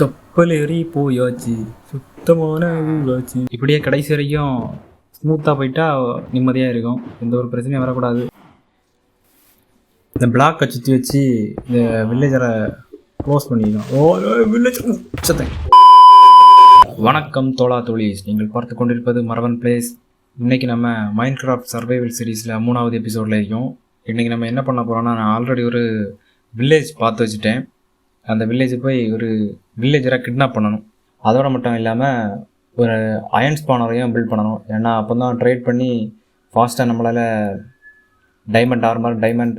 கப்பல் ஏறி போயாச்சு சுத்தமான ஊராச்சு. இப்படியே கடைசி வரைக்கும் ஸ்மூத்தாக போயிட்டா நிம்மதியாக இருக்கும். எந்த ஒரு பிரச்சனையும் வரக்கூடாது. இந்த பிளாக்கை சுற்றி வச்சு இந்த வில்லேஜரை க்ளோஸ் பண்ணிக்கணும் ஓ வில்லேஜ் சத்தேன் வணக்கம் தோலா தோழிஸ். நீங்கள் பார்த்து கொண்டிருப்பது மரவன் பிளேஸ் இன்னைக்கு நம்ம மைண்ட் கிராஃப்ட் சர்வைவல் சீரீஸில் மூணாவது எபிசோடில் இருக்கோம் இன்றைக்கி நம்ம என்ன பண்ண போகிறோம்னா நான் ஆல்ரெடி ஒரு வில்லேஜ் பார்த்து வச்சுட்டேன். அந்த வில்லேஜ் போய் ஒரு வில்லேஜரை கிட்னாப் பண்ணணும். அதோட மட்டும் இல்லாமல் ஒரு அயன் ஸ்பானரையும் பில்ட் பண்ணணும். ஏன்னா அப்போ தான் ட்ரேட் பண்ணி ஃபாஸ்ட்டாக நம்மளால் டைமண்ட் ஆர்மர் டைமண்ட்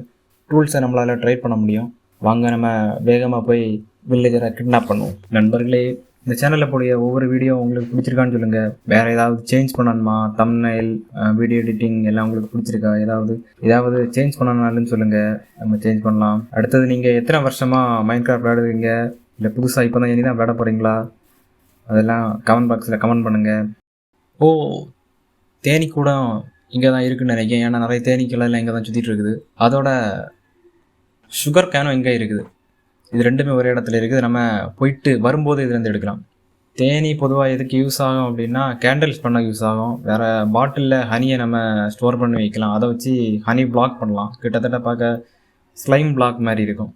டூல்ஸை நம்மளால் ட்ரேட் பண்ண முடியும். வாங்க நம்ம வேகமாக போய் வில்லேஜரை கிட்னாப் பண்ணுவோம். நண்பர்களே இந்த சேனலில் போடிய ஒவ்வொரு வீடியோ உங்களுக்கு பிடிச்சிருக்கான்னு சொல்லுங்கள் வேறு ஏதாவது சேஞ்ச் பண்ணணுமா? தம்னைல் வீடியோ எடிட்டிங் எல்லாம் உங்களுக்கு பிடிச்சிருக்கா? ஏதாவது ஏதாவது சேஞ்ச் பண்ணணும்னாலும் சொல்லுங்கள் நம்ம சேஞ்ச் பண்ணலாம். அடுத்தது நீங்கள் எத்தனை வருஷமாக மைண்ட் கிராஃப்ட் விளையாடுவீங்க இல்லை புதுசாக இப்போ தான் இனி தான் விளையாட போகிறீங்களா அதெல்லாம் கமெண்ட் பாக்ஸில் கமெண்ட் பண்ணுங்கள் ஓ தேனி கூட இங்கே தான் இருக்குன்னு நினைக்கிறேன். ஏன்னா நிறைய தேனீக்களெல்லாம் இங்கே தான் சுற்றிட்டு இருக்குது. அதோட சுகர் கேனும் இங்கே இருக்குது? இது ரெண்டுமே ஒரே இடத்துல இருக்குது. நம்ம போயிட்டு வரும்போது இதுலேருந்து எடுக்கலாம். தேனி பொதுவாக எதுக்கு யூஸ் ஆகும் அப்படின்னா கேண்டில்ஸ் பண்ண யூஸ் ஆகும். வேறு பாட்டிலில் ஹனியை நம்ம ஸ்டோர் பண்ணி வைக்கலாம். அதை வச்சு ஹனி பிளாக் பண்ணலாம். கிட்டத்தட்ட பார்க்க ஸ்லைம் பிளாக் மாதிரி இருக்கும்.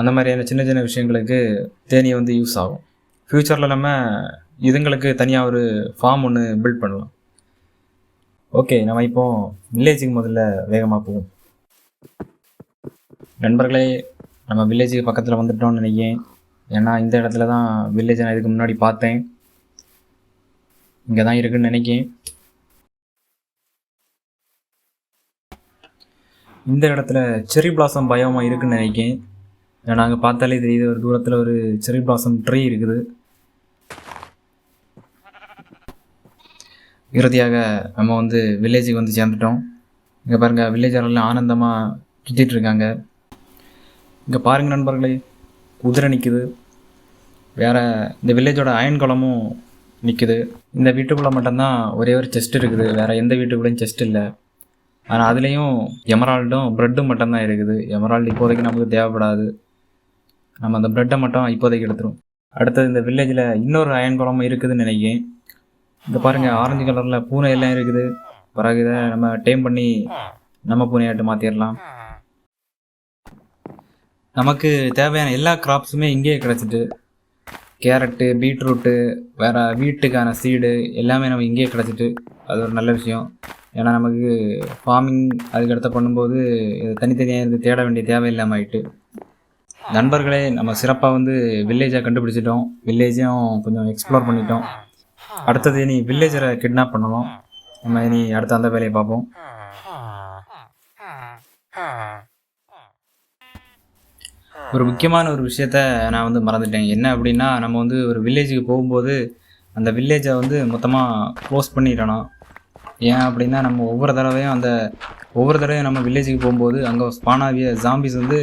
அந்த மாதிரியான சின்ன சின்ன விஷயங்களுக்கு தேனி வந்து யூஸ் ஆகும். ஃப்யூச்சரில் நம்ம இதுங்களுக்கு தனியாக ஒரு ஃபார்ம் ஒன்று பில்ட் பண்ணலாம். ஓகே நம்ம இப்போ வில்லேஜுக்கு முதல்ல வேகமாக போவோம். நண்பர்களே நம்ம வில்லேஜுக்கு பக்கத்தில் வந்துட்டோம்னு நினைக்கிறேன். ஏன்னா இந்த இடத்துல தான் வில்லேஜை நான் இதுக்கு முன்னாடி பார்த்தேன். இங்கே தான் இருக்குன்னு நினைக்கிறேன். இந்த இடத்துல செரி பிளாசம் பயமாக இருக்குன்னு நினைக்கிறேன். ஏன்னா அங்கே பார்த்தாலே தெரியுது ஒரு தூரத்தில் ஒரு செரி பிளாசம் ட்ரீ இருக்குது. இறுதியாக நம்ம வந்து வில்லேஜுக்கு வந்து சேர்ந்துட்டோம். இங்கே பாருங்கள் வில்லேஜரெல்லாம் ஆனந்தமாக சுற்றிட்டு இருக்காங்க. இங்கே பாருங்க நண்பர்களே குதிரை நிற்குது வேறு இந்த வில்லேஜோட அயன் குளமும் நிற்குது இந்த வீட்டுக்குள்ளே மட்டும்தான் ஒரே ஒரு செஸ்ட் இருக்குது. வேறு எந்த வீட்டுக்குள்ளேயும் செஸ்ட் இல்லை. ஆனால் அதுலேயும் எமரால்டும் ப்ரெட்டும் மட்டும்தான் இருக்குது. எமரால்டு இப்போதைக்கு நமக்கு தேவைப்படாது. நம்ம அந்த ப்ரெட்டை மட்டும் இப்போதைக்கு எடுத்துரும். அடுத்தது இந்த வில்லேஜில் இன்னொரு அயன் குளமும் இருக்குதுன்னு நினைக்கிறேன். இந்த பாருங்கள் ஆரஞ்சு கலரில் பூனை எல்லாம் இருக்குது. பிறகு இதை நம்ம டேம் பண்ணி நம்ம பூனையாட்டு மாற்றிடலாம் நமக்கு தேவையான எல்லா கிராப்ஸுமே இங்கேயே கிடச்சிட்டு கேரட்டு பீட்ரூட்டு வேறு வீட்டுக்கான சீடு எல்லாமே நம்ம இங்கேயே கிடச்சிட்டு அது ஒரு நல்ல விஷயம். ஏன்னா நமக்கு ஃபார்மிங் அதுக்கடுத்த பண்ணும்போது இது தனித்தனியாக இருந்து தேட வேண்டிய தேவையில்லாமல் ஆயிட்டு. நண்பர்களே நம்ம சிறப்பாக வந்து வில்லேஜை கண்டுபிடிச்சிட்டோம். வில்லேஜையும் கொஞ்சம் எக்ஸ்ப்ளோர் பண்ணிட்டோம். அடுத்தது இனி வில்லேஜரை கிட்னாப் பண்ணணும். நம்ம இனி அடுத்த அந்த வேலையை பார்ப்போம். ஒரு முக்கியமான ஒரு விஷயத்த நான் வந்து மறந்துட்டேன். என்ன அப்படின்னா நம்ம வந்து ஒரு வில்லேஜுக்கு போகும்போது அந்த வில்லேஜை வந்து மொத்தமாக க்ளோஸ் பண்ணிடணும். ஏன் அப்படின்னா நம்ம ஒவ்வொரு தடவையும் அந்த ஒவ்வொரு தடவையும் நம்ம வில்லேஜுக்கு போகும்போது அங்கே ஸ்பானாவிய ஜாம்பிஸ் வந்து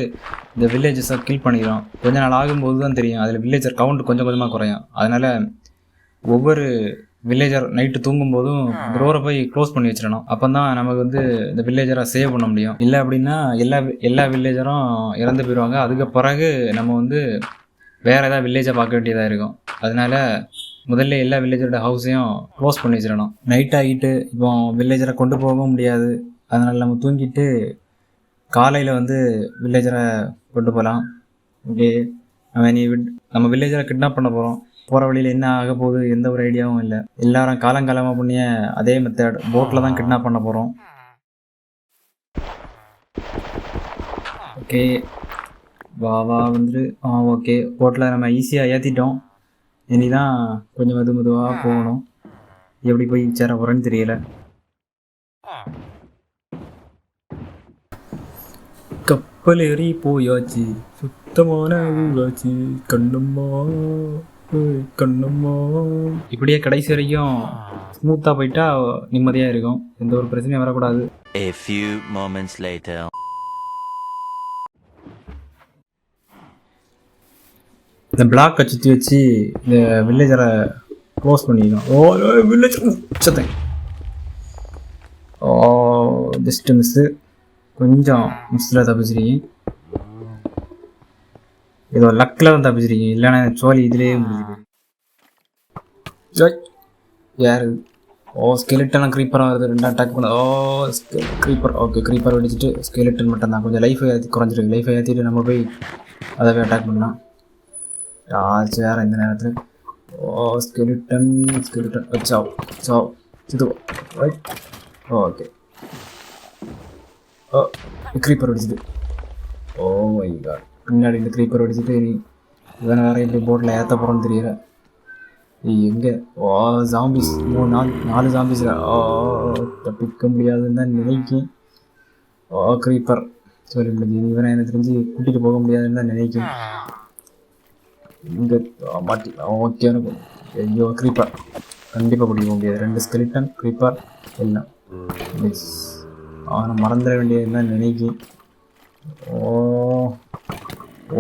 இந்த வில்லேஜஸை கில் பண்ணிடும் கொஞ்ச நாள் ஆகும்போது தான் தெரியும். அதில் வில்லேஜர் கவுண்ட் கொஞ்சம் கொஞ்சமாக குறையும். அதனால் ஒவ்வொரு வில்லேஜர் நைட்டு தூங்கும்போதும் டோரை போய் க்ளோஸ் பண்ணி வச்சிடணும். அப்போ தான் நமக்கு வந்து இந்த வில்லேஜரை சேவ் பண்ண முடியும். இல்லை அப்படின்னா எல்லா எல்லா வில்லேஜரும் இறந்து போயிடுவாங்க அதுக்கு பிறகு நம்ம வந்து வேறு ஏதாவது வில்லேஜை பார்க்க வேண்டியதாக இருக்கும். அதனால முதல்ல எல்லா வில்லேஜரோட ஹவுஸையும் க்ளோஸ் பண்ணி வச்சிடணும். நைட் ஆகிட்டு இப்போ வில்லேஜரை கொண்டு போகவும் முடியாது. அதனால் நம்ம தூங்கிட்டு காலையில் வந்து வில்லேஜரை கொண்டு போகலாம் ஓகே நம்ம நீ விட் நம்ம வில்லேஜரை கிட்னாப் பண்ண போகிறோம் போகிற வழியில் என்ன ஆக போகுது எந்த ஒரு ஐடியாவும் இல்லை. எல்லாரும் காலங்காலமாக பண்ணிய அதே மெத்தட் போட்டில் தான் கிட்னாப் பண்ண போகிறோம் ஓகே வா வா வந்துட்டு ஆ ஓகே போட்டில் நம்ம ஈஸியாக ஏற்றிட்டோம் இனி தான் கொஞ்சம் மெது மெதுவாக போகணும். எப்படி போய் சேர போகிறேன்னு தெரியல. கப்பல் ஏறி போயாச்சு. சுத்தமான ஊராச்சு. கண்ணம்மா. ஏய், கண்ணம்மா இப்படியே கடைசி வரைக்கும் ஸ்மூத்தாக போயிட்டா நிம்மதியாக இருக்கும். எந்த ஒரு பிரச்சனையும் வரக்கூடாது. A few moments later. இந்த பிளாக்கை சுற்றி வச்சு இந்த வில்லேஜரை க்ளோஸ் பண்ணிக்கணும் ஓ வில்லேஜ் சத்தேன் ஓ ஜஸ்ட்டு மிஸ்ஸு கொஞ்சம் மிஸ்ஸில் தப்பிச்சிருக்கீங்க. ஏதோ லக்கில் தான் தப்பிச்சிருக்கீங்க. இல்லைன்னா சோழி இதுலேயே முடிஞ்சுது ஜோய் யார்? ஓ ஸ்கெலிட்டன் க்ரீப்பராக வருது. ரெண்டு அட்டாக் பண்ண ஓ க்ரீப்பர் ஓகே க்ரீப்பர் வெடிச்சிட்டு ஸ்கெலிட்டன் மட்டும் தான் கொஞ்சம் லைஃபை ஏற்றி குறைஞ்சிருக்கு லைஃபை ஏற்றிட்டு நம்ம போய் அதை போய் அட்டாக் பண்ணலாம். யார் வேறு இந்த நேரத்தில்? ஓ ஸ்கெலிட்டன் ஸ்கெலிட்டன் வச்சாவ் சாவ் இது ஓகே ஓ க்ரீப்பர் வெடிச்சிட்டு. ஓ மை காட் முன்னாடி இந்த க்ரீப்பர் அடிச்சுட்டு நீ இவனை வேற எப்படி போட்டில் ஏற்ற போகிறோன்னு தெரியல. ஏய், எங்க? ஓ ஜாம்பிஸ் மூணு நாலு நாலு ஜாம்பிஸில் ஓ தப்பிக்க முடியாதுன்னு தான் நினைக்கும் ஓ க்ரீப்பர் சொல்லி முடிஞ்சு இவனை எனக்கு தெரிஞ்சு கூட்டிகிட்டு போக முடியாதுன்னு தான் நினைக்கும் இங்கே மாட்டி. ஓகே எனக்கு. ஐயோ க்ரீப்பர் கண்டிப்பாக பிடிக்க முடியாது. ரெண்டு ஸ்கெலிட்டன் க்ரீப்பர் எல்லாம். அவனை மறந்துட வேண்டியதுன்னு தான் நினைக்கும் ஓ.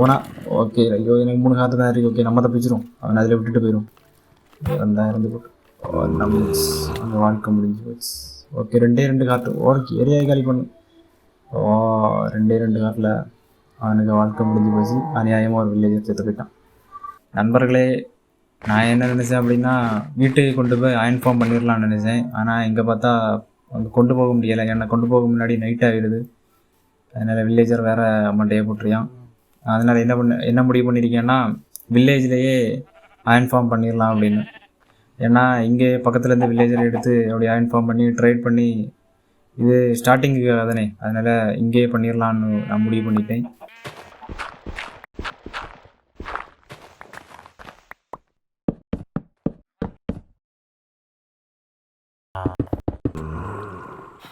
ஓனா ஓகே ஐயோ எனக்கு மூணு காற்று தான் இருக்கு. ஓகே நம்ம தப்பிச்சிரும் அவன் அதில் விட்டுட்டு போயிடும் இருந்து போட்டு ஓ, நம்ம அந்த வாழ்க்கை முடிஞ்சு போச்சு. ஓகே ரெண்டே ரெண்டு காற்று ஓகே ஏரியாவை காலி பண்ணு. ஓ ரெண்டே ரெண்டு காட்டில் அவனுக்கு வாழ்க்கை முடிஞ்சு போச்சு. அநியாயமாக ஒரு வில்லேஜ் சேர்த்து போயிட்டான். நண்பர்களே நான் என்ன நினச்சேன் அப்படின்னா வீட்டுக்கு கொண்டு போய் அயன் ஃபார்ம் பண்ணிடலாம்னு நினச்சேன். ஆனால் இங்கே பார்த்தா அங்கே கொண்டு போக முடியலை. என்னை கொண்டு போக முன்னாடி நைட் ஆகிடுது. அதனால் வில்லேஜர் வேறு மண்டையை போட்டுருயான் அதனால் என்ன பண்ண என்ன முடிவு பண்ணியிருக்கேன்னா வில்லேஜ்லேயே அயன் ஃபார்ம் பண்ணிடலாம் அப்படின்னு. ஏன்னா இங்கே பக்கத்தில் இருந்து வில்லேஜில் எடுத்து அப்படி அயன் ஃபார்ம் பண்ணி ட்ரேட் பண்ணி இது ஸ்டார்டிங்க்கு தானே. அதனால் இங்கேயே பண்ணிடலான்னு நான் முடிவு பண்ணிட்டேன்.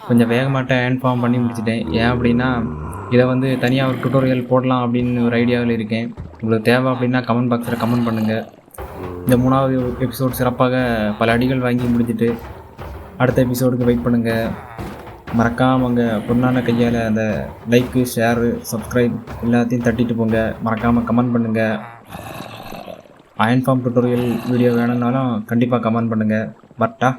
கொஞ்சம் வேகமாட்ட ஹேண்ட் ஃபார்ம் பண்ணி முடிச்சிட்டேன். ஏன் அப்படின்னா இதை வந்து தனியாக ஒரு டுட்டோரியல் போடலாம் அப்படின்னு ஒரு ஐடியாவில் இருக்கேன். உங்களுக்கு தேவை அப்படின்னா கமெண்ட் பாக்ஸில் கமெண்ட் பண்ணுங்கள் இந்த மூணாவது எபிசோட் சிறப்பாக பல அடிகள் வாங்கி முடிஞ்சிட்டு அடுத்த எபிசோடுக்கு வெயிட் பண்ணுங்கள் மறக்காமல் அங்கே பொண்ணான கையால் அந்த லைக்கு ஷேரு சப்ஸ்கிரைப் எல்லாத்தையும் தட்டிட்டு போங்க. மறக்காமல் கமெண்ட் பண்ணுங்கள் அயன் ஃபார்ம் டுட்டோரியல் வீடியோ வேணும்னாலும் கண்டிப்பாக கமெண்ட் பண்ணுங்கள் பட்டா?